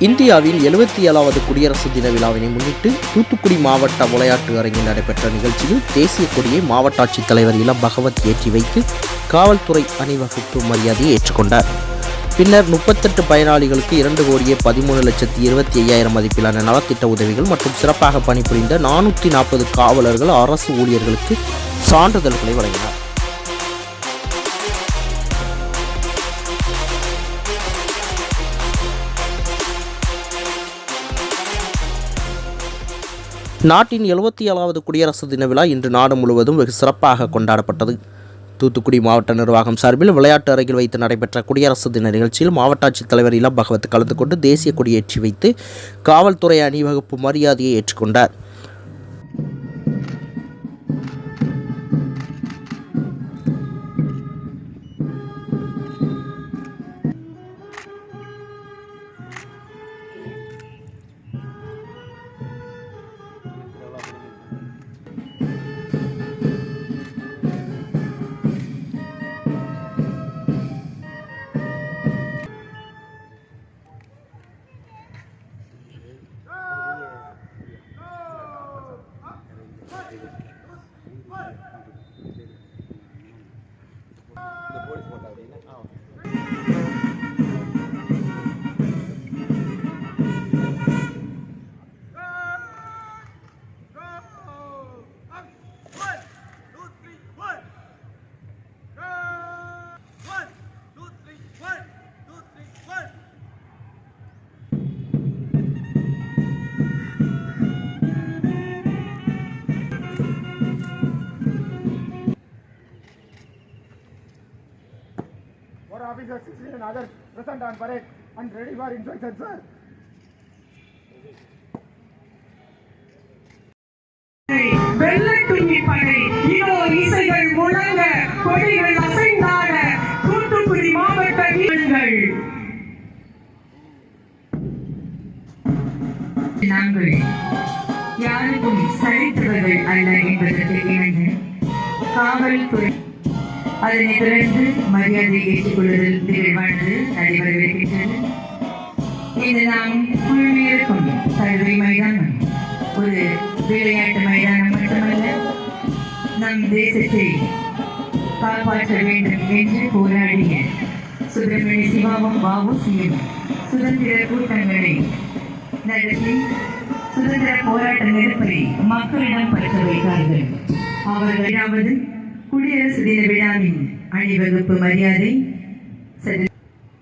இந்தியாவின் எழுபத்தி ஏழாவது குடியரசு தின விழாவினை முன்னிட்டு தூத்துக்குடி மாவட்ட விளையாட்டு அரங்கில் நடைபெற்ற நிகழ்ச்சியில் தேசிய கொடியை மாவட்ட ஆட்சித்தலைவர் இளம் பகவத் ஏற்றி வைத்து காவல்துறை அணிவகுப்பு மரியாதையை ஏற்றுக்கொண்டார். பின்னர் முப்பத்தெட்டு பயனாளிகளுக்கு இரண்டு கோடியே பதிமூணு லட்சத்தி இருபத்தி ஐயாயிரம் மதிப்பிலான நலத்திட்ட உதவிகள் மற்றும் சிறப்பாக பணிபுரிந்த நானூற்றி நாற்பது காவலர்கள் அரசு ஊழியர்களுக்கு சான்றிதழ்களை வழங்கினார். நாட்டின் எழுபத்தி ஏழாவது குடியரசு தின விழா இன்று நாடு முழுவதும் வெகு சிறப்பாக கொண்டாடப்பட்டது. தூத்துக்குடி மாவட்ட நிர்வாகம் சார்பில் விளையாட்டு அரங்கில் வைத்து நடைபெற்ற குடியரசு தின நிகழ்ச்சியில் மாவட்ட ஆட்சித்தலைவர் இளம் பகவத் கலந்து கொண்டு தேசிய கொடியேற்றி வைத்து காவல்துறை அணிவகுப்பு மரியாதையை ஏற்றுக்கொண்டார். போலீஸ் போட்டாது and others present on parade and ready for inspection, sir. வெள்ளத்துணி படை இதோ இசைகள் முழங்க கொடிகள் அசைந்தாட தூத்துக்குடி மாவட்ட வீரர்கள் நாங்கள் யாருக்கும் சரித்தவர்கள் அல்ல என்பதற்கு இணங்க காவல்துறை அதனைத் தொடர்ந்து மரியாதை ஏற்றுக்கொள்ளுதல் நிகழ்வானது நடைபெறவிருக்கின்றது இது நாம் குழுமியிருக்கும் கல்வி மைதானம் ஒரு விளையாட்டு மைதானம் மட்டுமல்ல நம் தேசத்தை காப்பாற்ற வேண்டும் என்று போராடிய சுப்பிரமணிய சிவாவும் வாவுசியும் சுதந்திர கூட்டங்களை நடத்தி சுதந்திர போராட்ட நெருப்பை மக்களிடம் பற்ற வைத்தார்கள். அவர்களாவது குடியரசு தின விழாவின் அணிவகுப்பு மரியாதை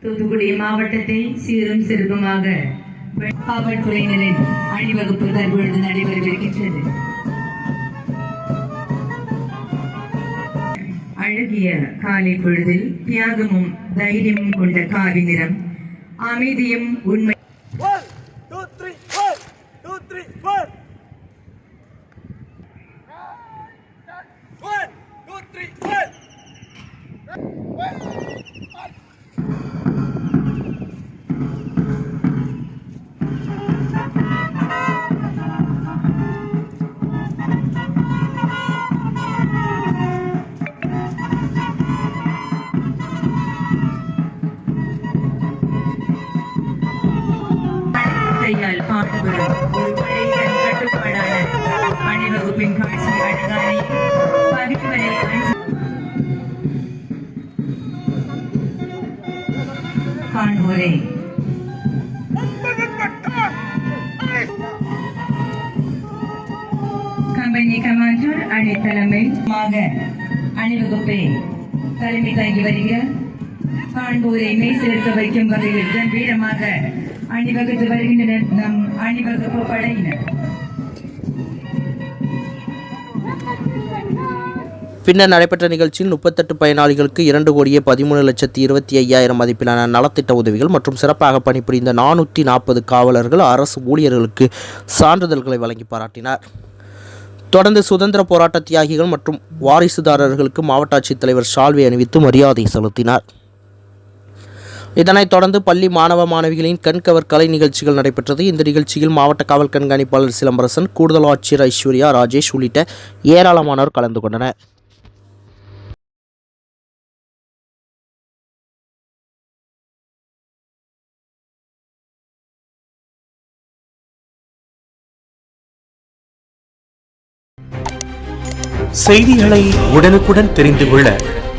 தூத்துக்குடி மாவட்டத்தை சீரும் சிறுகுமாக காவல்துறையினரின் அணிவகுப்பு தற்பொழுது நடைபெறவிருக்கின்றது அழகிய காலை பொழுதில் தியாகமும் தைரியமும் கொண்ட காவி நிறம் அமைதியும் உண்மை One, two, three, four. Two, three, four. கையால் பாடுபடும் ஒரு பழைய கட்டுப்பாடான அணிவகுப்பின் காட்சி அழகானை பகிர்வனை காண்போரே. கம்பெனி கமாண்டர் அணி தலைமையாக அணிவகுப்பை. தலைமை தாங்கி வருகிற காண்போரை மெய்சிலிருக்க வைக்கும் வகையில் கம்பீரமாக அணிவகுத்து வருகின்றனர். நம் அணிவகுப்பு படையினர். பின்னர் நடைபெற்ற நிகழ்ச்சியில் முப்பத்தெட்டு பயனாளிகளுக்கு இரண்டு கோடியே பதிமூணு லட்சத்தி இருபத்தி ஐயாயிரம் மதிப்பிலான நலத்திட்ட உதவிகள் மற்றும் சிறப்பாக பணிபுரிந்த நானூற்றி நாற்பது காவலர்கள் அரசு ஊழியர்களுக்கு சான்றிதழ்களை வழங்கி பாராட்டினார். தொடர்ந்து சுதந்திர போராட்ட தியாகிகள் மற்றும் வாரிசுதாரர்களுக்கு மாவட்ட ஆட்சித்தலைவர் ஷால்வை அணிவித்து மரியாதை செலுத்தினார். இதனைத் தொடர்ந்து பள்ளி மாணவ மாணவிகளின் கண்கவர் கலை நிகழ்ச்சிகள் நடைபெற்றது. இந்த நிகழ்ச்சியில் மாவட்ட காவல் கண்காணிப்பாளர் சிலம்பரசன் கூடுதல் ஆட்சியர் ஐஸ்வர்யா ராஜேஷ் உள்ளிட்ட ஏராளமானோர் கலந்து கொண்டனர். செய்திகளை உடனுக்குடன் தெரிந்து கொள்ள